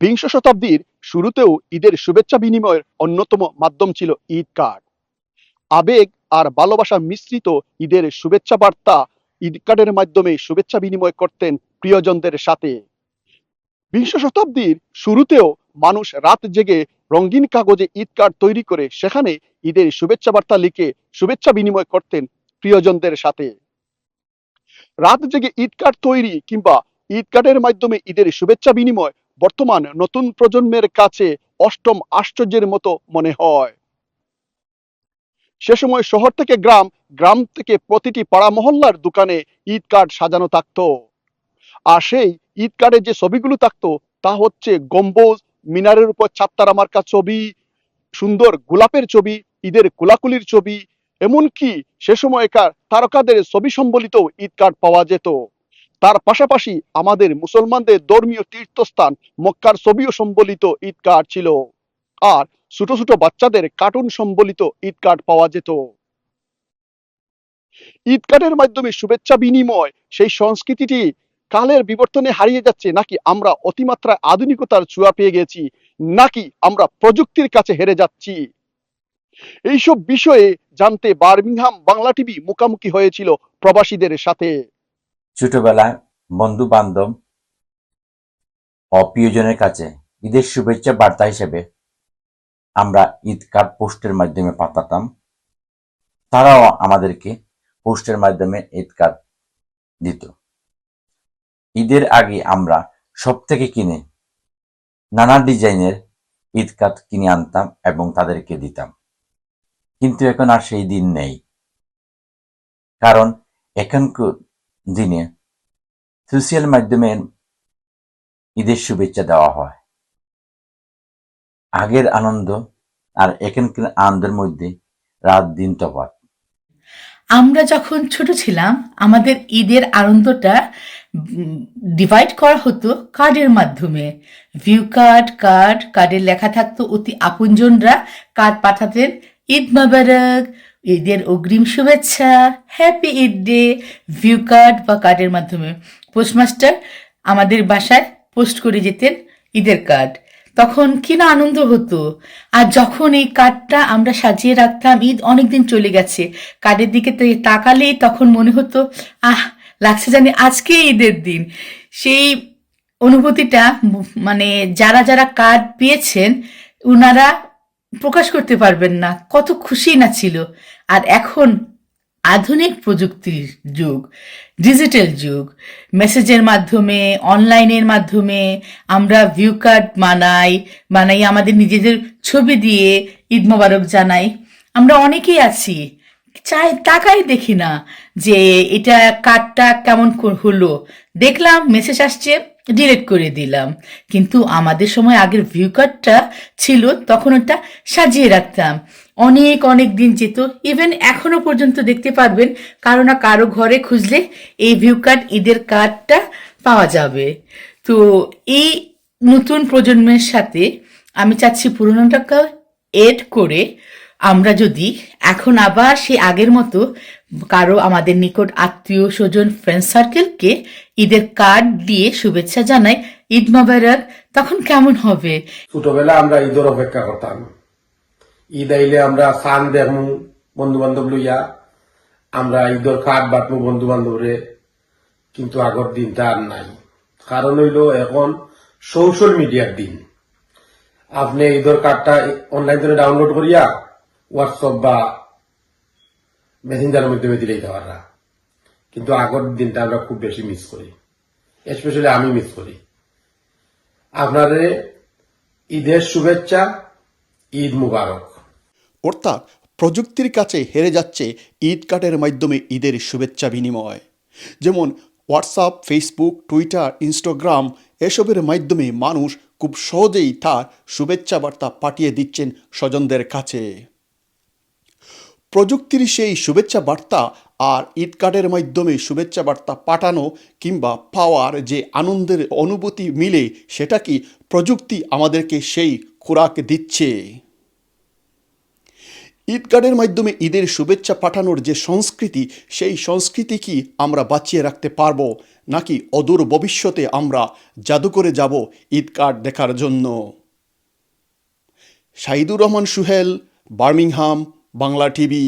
বিংশ শতাব্দীর শুরুতেও ঈদের শুভেচ্ছা বিনিময়ের অন্যতম মাধ্যম ছিল ঈদ কার্ড। আবেগ আর ভালোবাসা মিশ্রিত ঈদের শুভেচ্ছা বার্তা ঈদ কার্ডের মাধ্যমে শুভেচ্ছা বিনিময় করতেন প্রিয়জনদের সাথে। বিংশ শতাব্দীর শুরুতেও মানুষ রাত জেগে রঙিন কাগজে ঈদ কার্ড তৈরি করে সেখানে ঈদের শুভেচ্ছা বার্তা লিখে শুভেচ্ছা বিনিময় করতেন প্রিয়জনদের সাথে। রাত জেগে ঈদ কার্ড তৈরি কিংবা ঈদ কার্ডের মাধ্যমে ঈদের শুভেচ্ছা বিনিময় বর্তমান নতুন প্রজন্মের কাছে অষ্টম আশ্চর্যের মতো মনে হয়। সে সময় শহর থেকে গ্রাম গ্রাম থেকে প্রতিটি পাড়া মহল্লার দোকানে ঈদ কার্ড সাজানো থাকতো। আর সেই ঈদ কার্ডে যে ছবিগুলো থাকতো, তা হচ্ছে গম্বুজ, মিনারের উপর ছাত্তারা মার্কা ছবি, সুন্দর গোলাপের ছবি, ঈদের কোলাকুলির ছবি, এমনকি সে সময়কার তারকাদের ছবি সম্বলিত ঈদ কার্ড পাওয়া যেত। তার পাশাপাশি আমাদের মুসলমানদের ধর্মীয় তীর্থস্থান মক্কার ছবিও সম্বলিত ঈদ কার্ড ছিল। আর ছোট ছোট বাচ্চাদের কার্টুন সম্বলিত ঈদ কার্ড পাওয়া যেত। ঈদ কার্ডের মাধ্যমে শুভেচ্ছা বিনিময়, সেই সংস্কৃতিটি কালের বিবর্তনে হারিয়ে যাচ্ছে নাকি আমরা অতিমাত্রায় আধুনিকতার ছোঁয়া পেয়ে গেছি নাকি আমরা প্রযুক্তির কাছে হেরে যাচ্ছি? এইসব বিষয়ে জানতে বার্মিংহাম বাংলা টিভি মুখামুখি হয়েছিল প্রবাসীদের সাথে। ছোটবেলায় বন্ধু বান্ধব ও প্রিয়জনের কাছে ঈদের শুভেচ্ছা বার্তা হিসেবে আমরা ঈদ কার্ড পোস্টের মাধ্যমে পাঠাতাম। তারাও আমাদেরকে পোস্টের মাধ্যমে ঈদ কার্ড দিত। ঈদের আগে আমরা সব থেকে কিনে নানা ডিজাইনের ঈদ কার্ড কিনে আনতাম এবং তাদেরকে দিতাম। কিন্তু এখন আর সেই দিন নেই। কারণ এখনকার দিনে সোশ্যাল মাধ্যমে ঈদের শুভেচ্ছা দেওয়া হয়। আগের আনন্দ আর এখানকার আনন্দের মধ্যে রাত দিন তফাৎ আমরা যখন ছোট ছিলাম, আমাদের ঈদের আনন্দটা ডিভাইড করা হতো কার্ডের মাধ্যমে। ভিউ কার্ড কার্ড কার্ডে লেখা থাকতো অতি আপনজনরা। কার্ড পাঠাতেন ঈদ মোবারক ঈদের অগ্রিম শুভেচ্ছা happy Eid day view card বা কার্ডের মাধ্যমে। পোস্টমাস্টার আমাদের বাসায় পোস্ট করে যেতেন ঈদের কার্ড তখন কি না আনন্দ হতো। আর যখন এই কার্ডটা আমরা সাজিয়ে রাখতাম, ঈদ অনেকদিন চলে গেছে। কার্ডের দিকে তাকালেই তখন মনে হতো, আহ, লাগছে জানি আজকে ঈদের দিন। সেই অনুভূতিটা মানে যারা যারা কার্ড পেয়েছেন ওনারা প্রকাশ করতে পারবেন না। কত খুশি না ছিল। আর এখন আধুনিক প্রযুক্তির যুগ, ডিজিটাল যুগ। মেসেজের মাধ্যমে, অনলাইনের মাধ্যমে আমরা ভিউ কার্ড বানাই বানাই আমাদের নিজেদের ছবি দিয়ে ঈদ মোবারক জানাই। আমরা অনেকেই আছি। চাই, তাকাই দেখি না যে এটা কার্ডটা কেমন হলো। দেখলাম মেসেজ আসছে। ডিলিট করে দিলাম। কিন্তু আমাদের সময় আগের ভিউ কার্ডটা ছিল, তখন ওটা সাজিয়ে রাখতাম। অনেক অনেক দিন যেত। ইভেন এখনও পর্যন্ত দেখতে পারবেন, কারও না কারও ঘরে খুঁজলে এই ভিউ কার্ড ঈদের কার্ডটা পাওয়া যাবে। তো এই নতুন প্রজন্মের সাথে আমি চাচ্ছি পুরোনোটাকে এড করে আমরা যদি এখন আবার সেই আগের মতো কারও আমাদের নিকট আত্মীয় স্বজন ফ্রেন্ড সার্কেলকে ঈদের কার্ড দিয়ে শুভেচ্ছা জানাই ঈদ মোবারক, তখন কেমন হবে? ছোটবেলা আমরা ঈদের অপেক্ষা করতাম। ঈদ আইলে আমরা খান দেখমু বন্ধু বান্ধব লইয়া। আমরা ঈদের কার্ড বাটমু বন্ধু বান্ধবরে কিন্তু আগর দিনটা আর নাই। কারণ হইল এখন সোশ্যাল মিডিয়ার দিন। আপনি ঈদের কার্ডটা অনলাইন থেকে ডাউনলোড করিয়া হোয়াটসঅ্যাপ বা মেসেঞ্জারের মাধ্যমে দিলেই দেওয়ারা কিন্তু আগর দিনটা আমরা খুব বেশি মিস করি। স্পেশালি আমি মিস করি। আপনারে ঈদের শুভেচ্ছা, ঈদ মুবারক। অর্থাৎ প্রযুক্তির কাছে হেরে যাচ্ছে ঈদ কার্ডের মাধ্যমে ঈদের শুভেচ্ছা বিনিময়। যেমন হোয়াটসঅ্যাপ ফেসবুক টুইটার ইনস্টাগ্রাম এসবের মাধ্যমে মানুষ খুব সহজেই তার শুভেচ্ছা বার্তা পাঠিয়ে দিচ্ছেন স্বজনদের কাছে। প্রযুক্তির সেই শুভেচ্ছা বার্তা আর ঈদ কার্ডের মাধ্যমে শুভেচ্ছা বার্তা পাঠানো কিংবা পাওয়ার যে আনন্দের অনুভূতি মিলে, সেটা কি প্রযুক্তি আমাদেরকে সেই খোরাক দিচ্ছে? ঈদ কার্ডের মাধ্যমে ঈদের শুভেচ্ছা পাঠানোর যে সংস্কৃতি, সেই সংস্কৃতি কি আমরা বাঁচিয়ে রাখতে পারব? নাকি অদূর ভবিষ্যতে আমরা জাদুঘরে যাব ঈদ কার্ড দেখার জন্য? Shahidur Rahman Suhel, Birmingham Bangla TV